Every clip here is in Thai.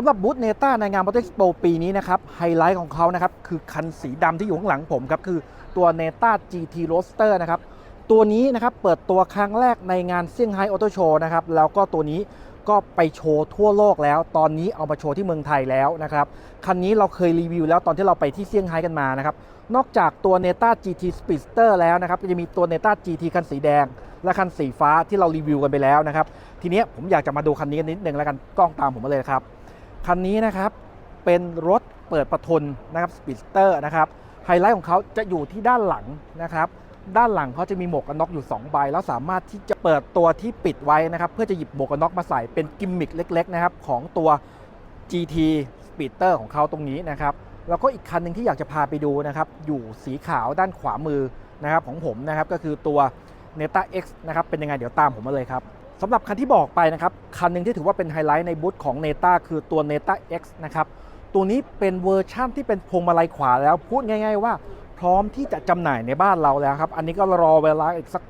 ำหรับบูธเนต้าในงาน Motor Expo ปีนี้นะครับไฮไลท์ของเขานะครับคือคันสีดำที่อยู่ข้างหลังผมครับคือตัว Neta GT Roadster นะครับตัวนี้นะครับเปิดตัวครั้งแรกในงานเซี่ยงไฮ้ออโตโชว์นะครับแล้วก็ตัวนี้ก็ไปโชว์ทั่วโลกแล้ว ตอนนี้เอามาโชว์ที่เมืองไทยแล้วนะครับคันนี้เราเคยรีวิวแล้วตอนที่เราไปที่เซี่ยงไฮ้กันมานะครับนอกจากตัว Neta GT Speedster แล้วนะครับก็จะมีตัว Neta GT คันสีแดง และคันสีฟ้าที่เรารีวิวกันไปแล้วนะครับทีนี้ผมอยากจะมาดูคันนี้กันนิดนึงแล้วกันกล้องตามผมมาเลยครับ คันนี้นะครับเป็นรถเปิดประทุนนะครับสปีดสเตอร์นะครับไฮไลท์ของเขาจะอยู่ที่ด้านหลังนะครับ ด้านหลังเขาจะมีหมวกกันน็อกอยู่ 2 ใบ แล้วสามารถที่จะเปิดตัวที่ปิดไว้นะครับ เพื่อจะหยิบหมวกกันน็อกมาใส่เป็นกิมมิคเล็ก ๆ นะครับ ของตัว GT Speeder ของเขาตรงนี้นะครับ แล้วก็อีกคันหนึ่งที่อยากจะพาไปดูนะครับ อยู่สีขาวด้านขวามือนะครับของผมนะครับก็คือตัว Neta X นะครับเป็นยังไงเดี๋ยวตามผมมาเลยครับ สำหรับคันที่บอกไปนะครับ คันหนึ่งที่ถือว่าเป็นไฮไลท์ในบูธของ Neta คือตัว Neta X นะครับ ตัวนี้เป็นเวอร์ชั่นที่เป็นพวงมาลัยขวาแล้ว พูดง่าย ๆ ว่าพร้อมที่จะจำหน่ายในบ้านเราแล้วครับ อันนี้ก็รอเวลาอีกสัก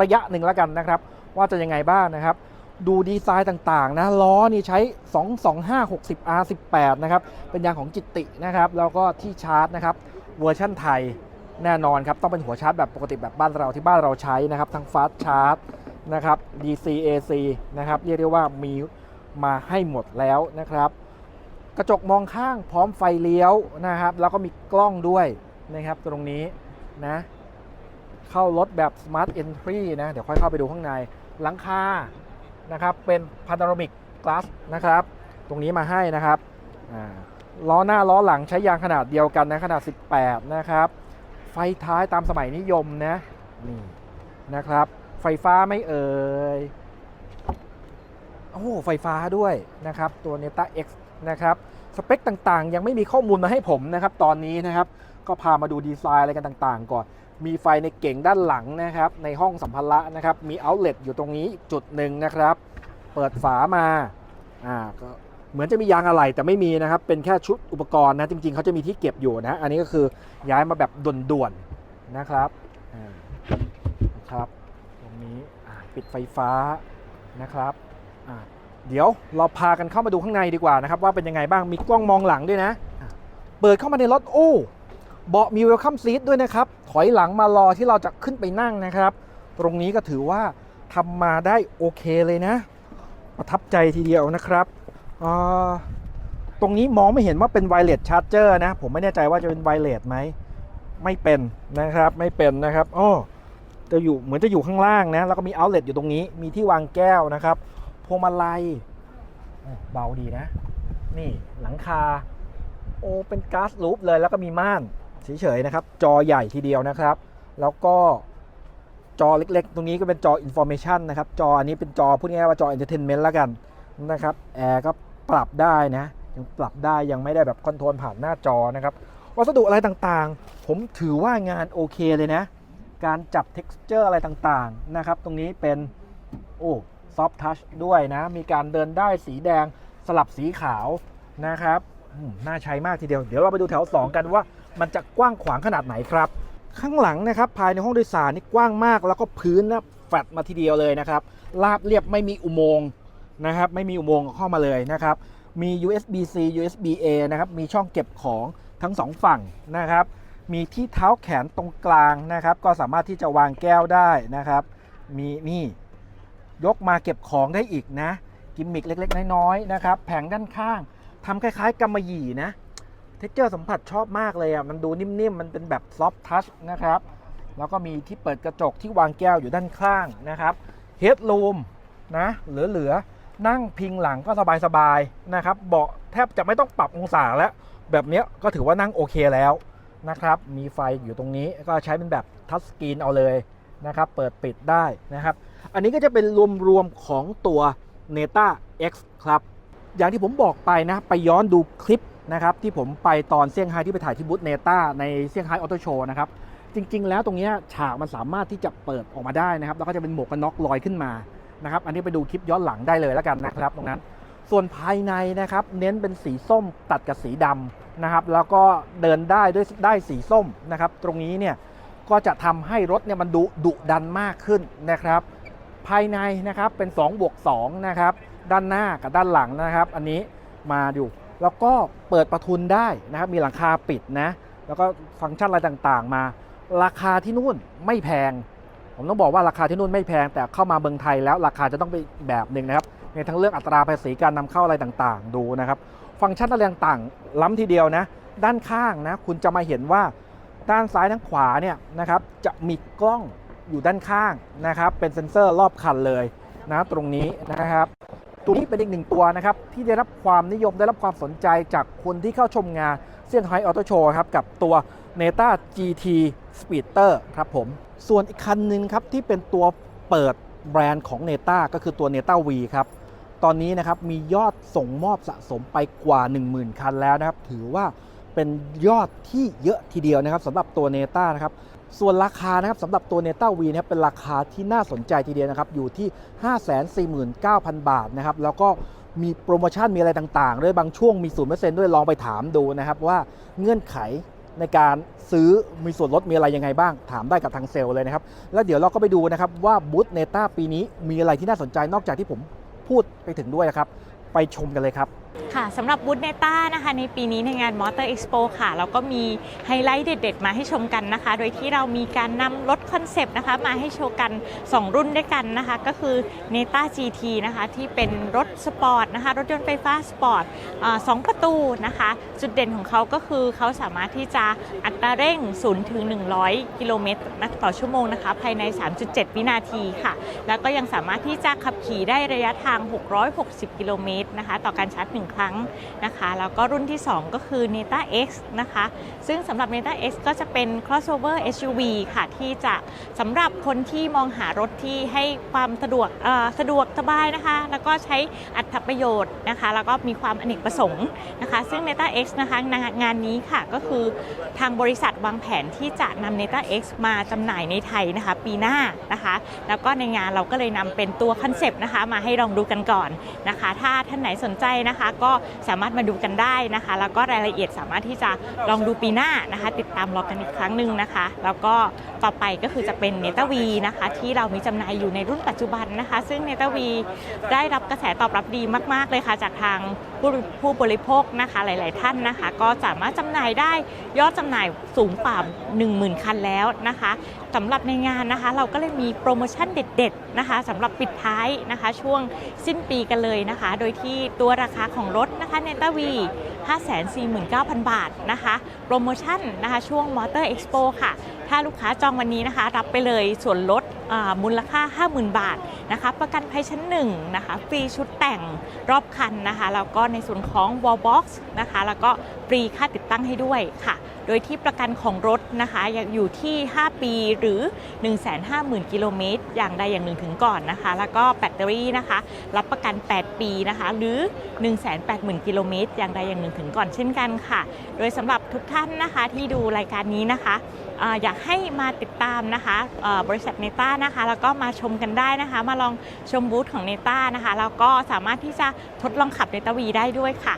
ระยะหนึ่งแล้วกันนะครับ ว่าจะยังไงบ้างนะครับ ดูดีไซน์ต่างๆนะล้อนี่ใช้ 225 60 R18 นะครับ เป็นยางของจิตตินะครับ แล้วก็ที่ชาร์จนะครับ เวอร์ชั่นไทยแน่นอนครับ ต้องเป็นหัวชาร์จแบบปกติแบบบ้านเราที่บ้านเราใช้นะครับ ทั้งฟาสชาร์จ นะครับ DC AC นะครับเรียกได้ว่ามีมาให้หมดแล้วนะครับ กระจกมองข้างพร้อมไฟเลี้ยวนะครับ แล้วก็มีกล้องด้วยนะครับตรงนี้นะเข้ารถแบบ Smart Entry นะ เดี๋ยวค่อยเข้าไปดูข้างในหลังคานะครับ เป็น Panoramic Glass นะครับ ตรงนี้มาให้นะครับล้อหน้าล้อหลังใช้ยางขนาดเดียวกันนะขนาด 18 นะครับ ไฟท้ายตามสมัยนิยมนะนี่นะครับ ไฟฟ้าไม่เอ่ยโอ้โหไฟฟ้าด้วยนะครับตัว Neta X นะครับสเปคต่างๆ ยังไม่มีข้อมูลมาให้ผมนะครับ ตอนนี้นะครับ ก็พามาดูดีไซน์อะไรกันต่างๆ ก่อน มีไฟในเก่งด้านหลังนะครับ ในห้องสัมภาระนะครับ มีเอาท์เล็ตอยู่ตรงนี้จุดหนึ่งนะครับ เปิดฝามาอ่าก็เหมือนจะมียางอะไหล่แต่ไม่มีนะครับ เป็นแค่ชุดอุปกรณ์นะ จริงๆ เขาจะมีที่เก็บอยู่นะ อันนี้ก็คือย้ายมาแบบด่วนๆนะครับนะครับ นี้ปิดไฟฟ้านะครับเดี๋ยวเราพากันเข้ามาดูข้างในดีกว่านะครับ ว่าเป็นยังไงบ้างมีกล้องมองหลังด้วยนะะเปิดเข้ามาในรถโอ้เบาะมีเวลคัมซีทด้วยนะครับ ถอยหลังมารอที่เราจะขึ้นไปนั่งนะครับ ตรงนี้ก็ถือว่าทำมาได้โอเคเลยนะ ประทับใจทีเดียวนะครับตรงนี้มองไม่เห็นว่าเป็นไวเลสชาร์จเจอร์นะ ผมไม่แน่ใจว่าจะเป็นไวเลสไหมไม่เป็นนะครับ ไม่เป็นนะครับอ้อ จะอยู่เหมือนจะอยู่ข้างล่างนะ แล้วก็มีเอาท์เลอยู่ตรงนี้ มีที่วางแก้วนะครับ พวงมาลัย เบาดีนะ นี่หลังคา โอ้เป็นก๊าซลูปเลย แล้วก็มีม่านเฉยๆนะครับ จอใหญ่ทีเดียวนะครับ แล้วก็จอเล็กๆ ตรงนี้ก็เป็นจอ Information นะครับ จออันนี้เป็นจอพูดง่ายๆว่าจอ Entertainment แล้วกันนะครับ แอร์ก็ปรับได้นะ ยังปรับได้ยังไม่ได้แบบคอนโทรลผ่านหน้าจอนะครับ วัสดุอะไรต่างๆ ผมถือว่างานโอเคเลยนะ การจับ texture อะไรต่างๆนะครับ ตรงนี้เป็น โอ้ soft touch ด้วยนะ มีการเดินได้สีแดงสลับสีขาวนะครับน่าใช้มากทีเดียว เดี๋ยวเราไปดูแถว 2 กันว่ามันจะกว้างขวางขนาดไหนครับ ข้างหลังนะครับ ภายในห้องโดยสารนี่กว้างมาก แล้วก็พื้นนะแฟลตมาทีเดียวเลยนะครับราบเรียบไม่มีอุโมงค์นะครับ ไม่มีอุโมงค์เข้ามาเลยนะครับ มี USB C USB A นะครับ มีช่องเก็บของทั้งสองฝั่งนะครับ มีที่เท้าแขนตรงกลางนะครับ ก็สามารถที่จะวางแก้วได้นะครับ มีนี่ยกมาเก็บของได้อีกนะ กิมมิกเล็กๆ น้อยๆนะครับ แผงด้านข้างทำคล้ายๆกำมะหยี่นะเท็กเจอร์สัมผัสชอบมากเลยอะ มันดูนิ่มๆ มันเป็นแบบซอฟทัชนะครับ แล้วก็มีที่เปิดกระจกที่วางแก้วอยู่ด้านข้างนะครับเฮดรูมนะเหลือๆ นั่งพิงหลังก็สบายๆนะครับ เบาะแทบจะไม่ต้องปรับองศาแล้ว แบบเนี้ยก็ถือว่านั่งโอเคแล้ว นะครับ มีไฟอยู่ตรงนี้ก็ใช้เป็นแบบทัชสกรีนเอาเลยนะครับ เปิดปิดได้นะครับ อันนี้ก็จะเป็นรวมๆของตัว Neta X ครับ อย่างที่ผมบอกไปนะ ไปย้อนดูคลิปนะครับ ที่ผมไปตอนเซี่ยงไฮ้ที่ไปถ่ายที่บูธเนต้าในเซี่ยงไฮ้ออโตโชว์นะครับ จริง ๆ แล้วตรงนี้ฉากมันสามารถที่จะเปิดออกมาได้นะครับ แล้วก็จะเป็นหมวกกันน็อกลอยขึ้นมานะครับ อันนี้ไปดูคลิปย้อนหลังได้เลยแล้วกันนะครับ ตรงนั้น ส่วนภายในนะครับเน้นเป็นสีส้มตัดกับสีดำนะครับ แล้วก็เดินได้ด้วยได้สีส้มนะครับ ตรงนี้เนี่ยก็จะทำให้รถเนี่ยมันดุดุดันมากขึ้นนะครับ ภายในนะครับเป็น2บวก2นะครับด้านหน้ากับด้านหลังนะครับ อันนี้มาอยู่ แล้วก็เปิดประทุนได้นะครับ มีหลังคาปิดนะ แล้วก็ฟังก์ชันอะไรต่างๆ มา ราคาที่นู่นไม่แพง ผมต้องบอกว่าราคาที่นู่นไม่แพง แต่เข้ามาเมืองไทยแล้วราคาจะต้องเป็นอีกแบบหนึ่งนะครับ ในทั้งเรื่องอัตราภาษีการนำเข้าอะไรต่างๆ ดูนะครับ ฟังก์ชันอะไรต่างๆ ล้ำทีเดียวนะ ด้านข้างนะ คุณจะมาเห็นว่าด้านซ้ายด้านขวาเนี่ยนะครับจะมีกล้องอยู่ด้านข้างนะครับ เป็นเซ็นเซอร์รอบคันเลยนะตรงนี้นะครับ ตัวนี้เป็นอีกหนึ่งตัวนะครับ ที่ได้รับความนิยมได้รับความสนใจจากคนที่เข้าชมงานเซี่ยงไฮ้ออโตโชว์ครับ กับตัว Neta GT Speedster ครับผม ส่วนอีกคันหนึ่งครับ ที่เป็นตัวเปิดแบรนด์ของ Neta ก็คือตัว Neta V ครับ ตอนนี้นะครับมียอดส่งมอบสะสมไปกว่า 10,000 คันแล้วนะครับ ถือว่าเป็นยอดที่เยอะทีเดียวนะครับสำหรับตัว Neta นะครับส่วนราคานะครับสำหรับตัว Neta V นะครับเป็นราคาที่น่าสนใจทีเดียวนะครับอยู่ที่ 549,000 บาทนะครับแล้วก็มีโปรโมชั่นมีอะไรต่างๆ ด้วยบางช่วงมี0%ด้วยลองไปถามดูนะครับว่าเงื่อนไขในการซื้อมีส่วนลดมีอะไรยังไงบ้าง ถามได้กับทางเซลล์เลยนะครับ แล้วเดี๋ยวเราก็ไปดูนะครับว่าบูธเนต้าปีนี้มีอะไรที่น่าสนใจนอกจากที่ผม พูดไปถึงด้วยนะครับ ไปชมกันเลยครับ ค่ะสำหรับบูธเนต้านะคะในปีนี้ในงาน Motor Expo ค่ะ เราก็มีไฮไลท์เด็ด ๆ มาให้ชมกันนะคะ โดยที่เรามีการนำรถคอนเซปต์นะคะ มาให้โชว์กัน 2 รุ่นด้วยกันนะคะ ก็คือ Neta GT นะคะ ที่เป็นรถสปอร์ตนะคะ รถยนต์ไฟฟ้าสปอร์ตสองประตูนะคะ จุดเด่นของเขาก็คือเขาสามารถที่จะอัตราเร่ง 0 ถึง 100 กิโลเมตรต่อชั่วโมงนะคะ ภายใน 3.7 วินาทีค่ะ แล้วก็ยังสามารถที่จะขับขี่ได้ระยะทาง 660 กิโลเมตรนะคะ ต่อการชาร์จ1ครั้งนะคะ แล้วก็รุ่นที่ 2 ก็คือ Neta X นะคะ ซึ่งสำหรับ Neta X ก็จะเป็น crossover SUV ค่ะ ที่จะสำหรับคนที่มองหารถที่ให้ความสะดวกสะดวกสบายนะคะ แล้วก็ใช้อัตประโยชน์นะคะ แล้วก็มีความอเนกประสงค์นะคะ ซึ่ง Neta X นะคะงานงานนี้ค่ะก็คือทางบริษัทวางแผนที่จะนำ Neta X มาจำหน่ายในไทยนะคะ ปีหน้านะคะ แล้วก็ในงานเราก็เลยนำเป็นตัวคอนเซปต์นะคะ มาให้ลองดูกันก่อนนะคะ ถ้าท่านไหนสนใจนะคะก็สามารถมาดูกันได้นะคะ แล้วก็รายละเอียดสามารถที่จะลองดูปีหน้านะคะ ติดตามรอกันอีกครั้งหนึ่งนะคะ แล้วก็ต่อไปก็คือจะเป็นเนต้าวีนะคะ ที่เรามีจำหน่ายอยู่ในรุ่นปัจจุบันนะคะ ซึ่งเนต้าวีได้รับกระแสตอบรับดีมาก ๆ เลยค่ะ จากทางผู้ผู้บริโภคนะคะหลาย ๆ ท่านนะคะ ก็สามารถจำหน่ายได้ยอดจำหน่ายสูงกว่า10,000 คันแล้วนะคะ สำหรับในงานนะคะ เราก็เลยมีโปรโมชั่นเด็ด ๆนะคะสำหรับปิดท้ายนะคะ ช่วงสิ้นปีกันเลยนะคะ โดยที่ตัวราคาของรถนะคะเนต้าวี549,000 บาทนะคะ โปรโมชั่นนะคะ ช่วง Motor Expo ค่ะ ถ้าลูกค้าจองวันนี้นะคะ รับไปเลยส่วนลดมูลค่า 50,000 บาทนะคะ ประกันภัยชั้นหนึ่งนะคะฟรีชุดแต่งรอบคันนะคะ แล้วก็ในส่วนของ Wall Box นะคะ แล้วก็ฟรีค่าติดตั้งให้ด้วยค่ะ โดยที่ประกันของรถนะคะอยู่ที่ 5 ปีหรือ 150,000 กิโลเมตร อย่างใดอย่างหนึ่งถึงก่อนนะคะ แล้วก็แบตเตอรี่นะคะ รับประกัน 8 ปีนะคะ หรือ 180,000 กิโลเมตร อย่างใดอย่างหนึ่งถึงก่อนเช่นกันค่ะ โดยสำหรับทุกท่านนะคะที่ดูรายการนี้นะคะอยากให้มาติดตามนะคะบริษัทเนต้านะคะแล้วก็มาชมกันได้นะคะ มาลองชมบูธของเนต้านะคะแล้วก็สามารถที่จะทดลองขับเนต้าวีได้ด้วยค่ะ